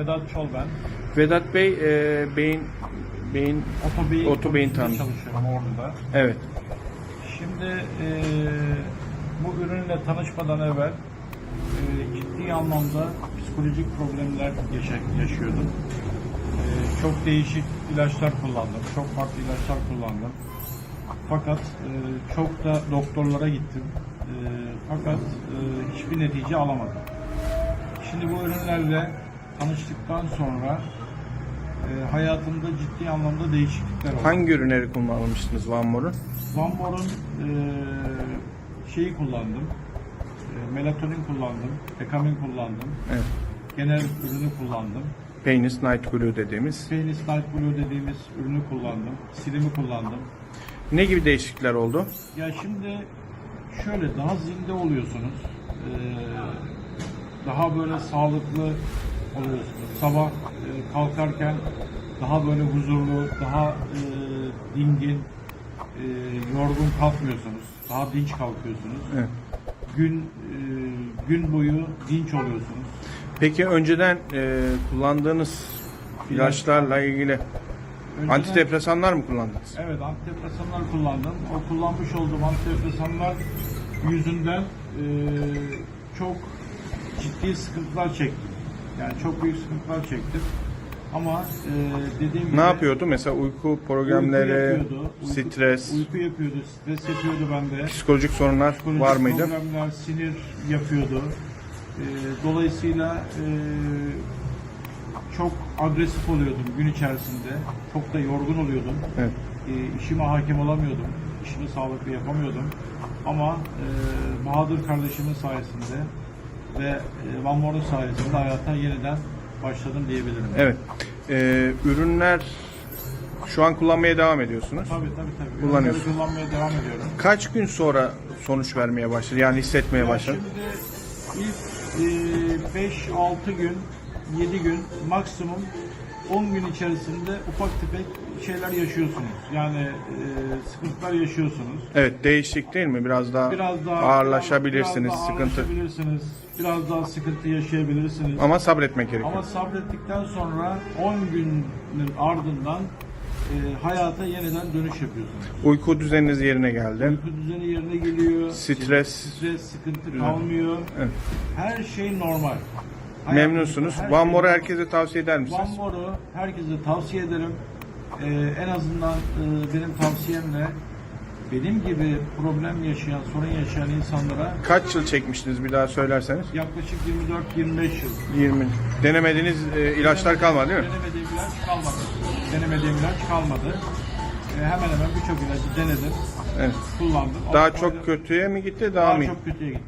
Vedat Çol ben. Vedat Bey, e, beyin beyin Otobeyin, Otobeyin konusunda tamir. çalışıyorum Ordu'da. evet. Şimdi eee, bu ürünle tanışmadan evvel eee, ciddi anlamda psikolojik problemler yaşıyordum. Eee, çok değişik ilaçlar kullandım. Çok farklı ilaçlar kullandım. Fakat eee, çok da doktorlara gittim. Eee, fakat eee, hiçbir netice alamadım. Şimdi bu ürünlerle tanıştıktan sonra eee, hayatımda ciddi anlamda değişiklikler oldu. Hangi ürünleri kullanmıştınız Van Moor'un? Van Bor'un eee, şeyi kullandım. Eee, melatonin kullandım. Ekamin kullandım. Evet. Genel ürünü kullandım. Penis Night Glue dediğimiz. Penis Night Blue dediğimiz ürünü kullandım. Silimi kullandım. Ne gibi değişiklikler oldu? Ya şimdi şöyle daha zinde oluyorsunuz. Eee, daha böyle sağlıklı oluyorsunuz. Sabah eee, kalkarken daha böyle huzurlu, daha eee, dingin, eee, yorgun kalkmıyorsunuz. Daha dinç kalkıyorsunuz. Evet. Gün eee, gün boyu dinç oluyorsunuz. Peki önceden e, kullandığınız ilaçlarla ilgili Önceden- antidepresanlar mı kullandınız? Evet antidepresanlar kullandım. O kullanmış olduğum antidepresanlar yüzünden eee, çok ciddi sıkıntılar çektim. Yani çok büyük sıkıntılar çektim. Ama eee, dediğim gibi Ne yapıyordu? Mesela uyku programları, uyku yapıyordu, uyku- stres, uyku yapıyordu, stres yapıyordu bende. psikolojik sorunlar Psikolojik var mıydı? Problemler, sinir yapıyordu. Eee, dolayısıyla eee, çok agresif oluyordum gün içerisinde. Çok da yorgun oluyordum. Evet. E, işime hakim olamıyordum. İşimi sağlıklı yapamıyordum. Ama e, Bahadır kardeşimin sayesinde ve e, Van Moor'un sayesinde hayata yeniden başladım diyebilirim. Evet. E, ürünler şu an kullanmaya devam ediyorsunuz. Tabii tabii tabii. Kullanıyorsun. Ürünleri kullanmaya devam ediyorum. Kaç gün sonra sonuç vermeye başladı? Yani hissetmeye Ya başladı? şimdi ilk 5-6 gün, 7 gün maksimum 10 gün içerisinde ufak tefek şeyler yaşıyorsunuz. Yani e, sıkıntılar yaşıyorsunuz. Evet, değişik değil mi? Biraz daha, Biraz daha ağırlaşabilirsiniz, biraz daha sıkıntı. ağırlaşabilirsiniz. Biraz daha sıkıntı yaşayabilirsiniz. Ama sabretmek gerekiyor. Ama sabrettikten sonra 10 günün ardından e, hayata yeniden dönüş yapıyorsunuz. Uyku düzeniniz yerine geldi. Uyku düzeni yerine geliyor. Stres. Stres, sıkıntı kalmıyor. Evet. Her şey normal. Memnunsunuz. Van normal. herkese tavsiye eder Van misiniz? Moor'u herkese tavsiye ederim. Ee, en azından e, benim tavsiyemle benim gibi problem yaşayan, sorun yaşayan insanlara Kaç yıl çekmiştiniz bir daha söylerseniz? yaklaşık 24-25 yıl 20. Denemediğiniz e, ilaçlar kalmadı değil mi? Denemediğim ilaç kalmadı. Denemediğim ilaç kalmadı. Ee, hemen hemen birçok ilacı denedim, Evet. kullandım. Daha Ama çok kötüye mi gitti, daha, daha mı? iyi? çok kötüye gitti.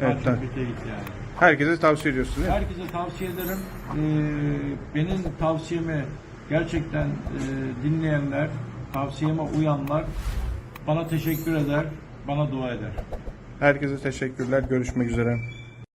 Daha Evet, çok tabii. kötüye gitti yani. Herkese tavsiye ediyorsunuz değil mi? Herkese tavsiye ederim. Ee, benim tavsiyemi gerçekten e, dinleyenler, tavsiyeme uyanlar bana teşekkür eder, bana dua eder. Herkese teşekkürler. Görüşmek üzere.